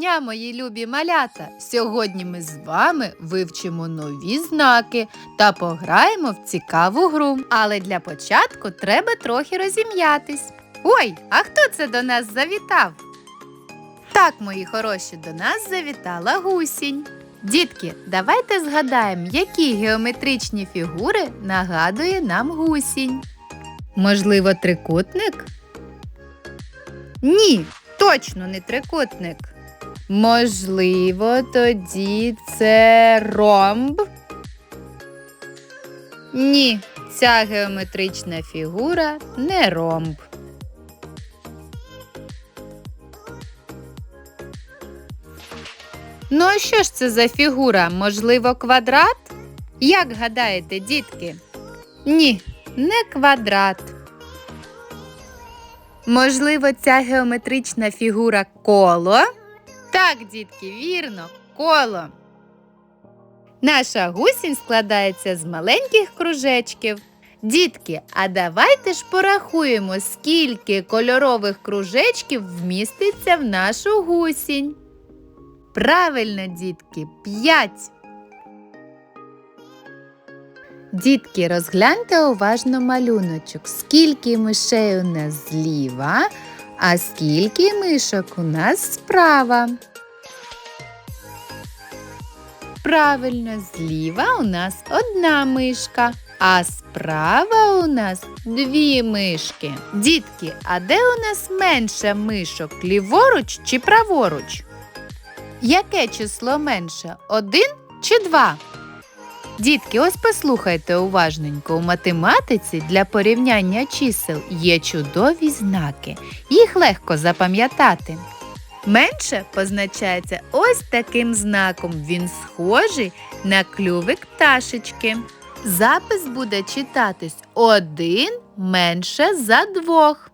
дня, мої любі малята! Сьогодні ми з вами вивчимо нові знаки та пограємо в цікаву гру. Але для початку треба трохи розім'ятись. Ой, а хто це до нас завітав? Так, мої хороші, до нас завітала гусінь. Дітки, давайте згадаємо, які геометричні фігури нагадує нам гусінь. Можливо, трикутник? Ні, точно не трикутник. Можливо, тоді це ромб? Ні, ця геометрична фігура не ромб. Ну, а що ж це за фігура? Можливо, квадрат? Як гадаєте, дітки? Ні, не квадрат. Можливо, ця геометрична фігура коло? Так, дітки, вірно, коло. Наша гусінь складається з маленьких кружечків. Дітки, а давайте ж порахуємо, скільки кольорових кружечків вміститься в нашу гусінь. Правильно, дітки, п'ять. Дітки, розгляньте уважно малюночок. Скільки мишей у нас зліва, а скільки мишок у нас справа. Правильно, зліва у нас одна мишка, а справа у нас дві мишки. Дітки, а де у нас менше мишок? Ліворуч чи праворуч? Яке число менше? Один чи два? Дітки, ось послухайте уважненько. У математиці для порівняння чисел є чудові знаки. Їх легко запам'ятати. Менше позначається ось таким знаком. Він схожий на клювик пташечки. Запис буде читатись один менше за двох.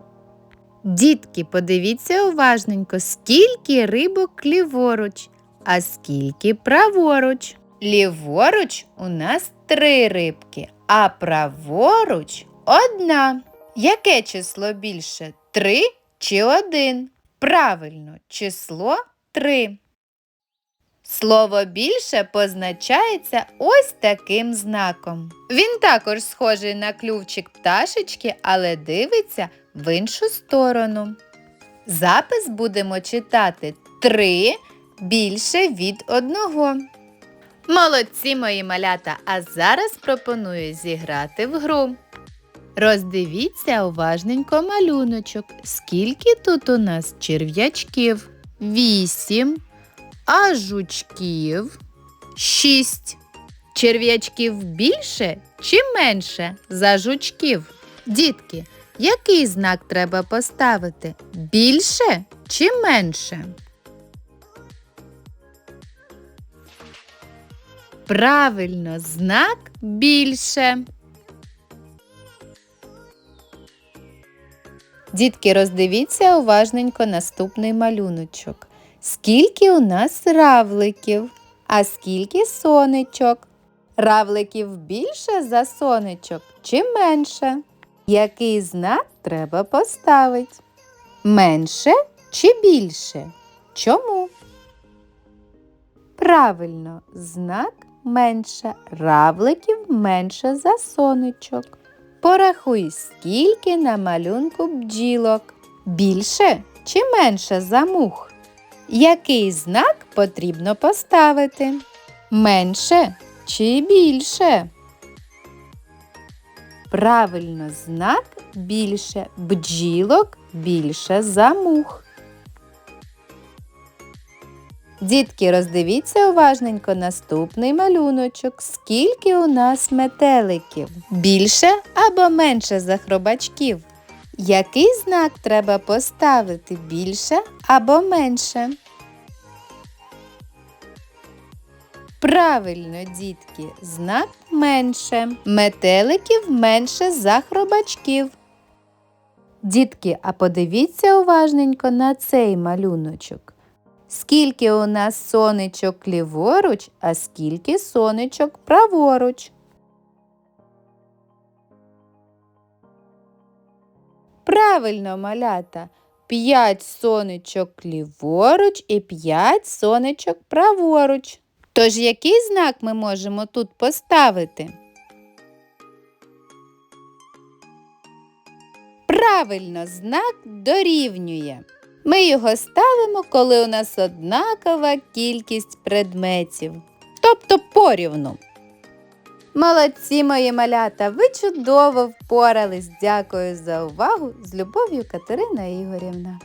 Дітки, подивіться уважненько, скільки рибок ліворуч, а скільки праворуч. Ліворуч у нас три рибки, а праворуч одна. Яке число більше? Три чи один? Правильно, число три. Слово більше позначається ось таким знаком. Він також схожий на клювчик пташечки, але дивиться в іншу сторону. Запис будемо читати три більше від одного. Молодці мої малята! А зараз пропоную зіграти в гру. Роздивіться уважненько малюночок. Скільки тут у нас черв'ячків? Вісім. А жучків? Шість. Черв'ячків більше чи менше за жучків? Дітки, який знак треба поставити? Більше чи менше? Правильно, знак більше. Дітки, роздивіться уважненько наступний малюночок. Скільки у нас равликів, а скільки сонечок? Равликів більше за сонечок чи менше? Який знак треба поставити? Менше чи більше? Чому? Правильно, знак менше, равликів менше за сонечок. Порахуй, скільки на малюнку бджілок. Більше чи менше за мух? Який знак потрібно поставити? Менше чи більше? Правильно, знак більше. Бджілок більше за мух. Дітки, роздивіться уважненько наступний малюночок. Скільки у нас метеликів? Більше або менше за хробачків? Який знак треба поставити більше або менше? Правильно, дітки, знак менше. Метеликів менше за хробачків. Дітки, а подивіться уважненько на цей малюночок. Скільки у нас сонечок ліворуч, а скільки сонечок праворуч? Правильно, малята. 5 сонечок ліворуч і 5 сонечок праворуч. Тож який знак ми можемо тут поставити? Правильно, знак дорівнює. Ми його ставимо, коли у нас однакова кількість предметів, тобто порівну. Молодці мої малята, ви чудово впорались. Дякую за увагу. З любов'ю Катерина Ігорівна.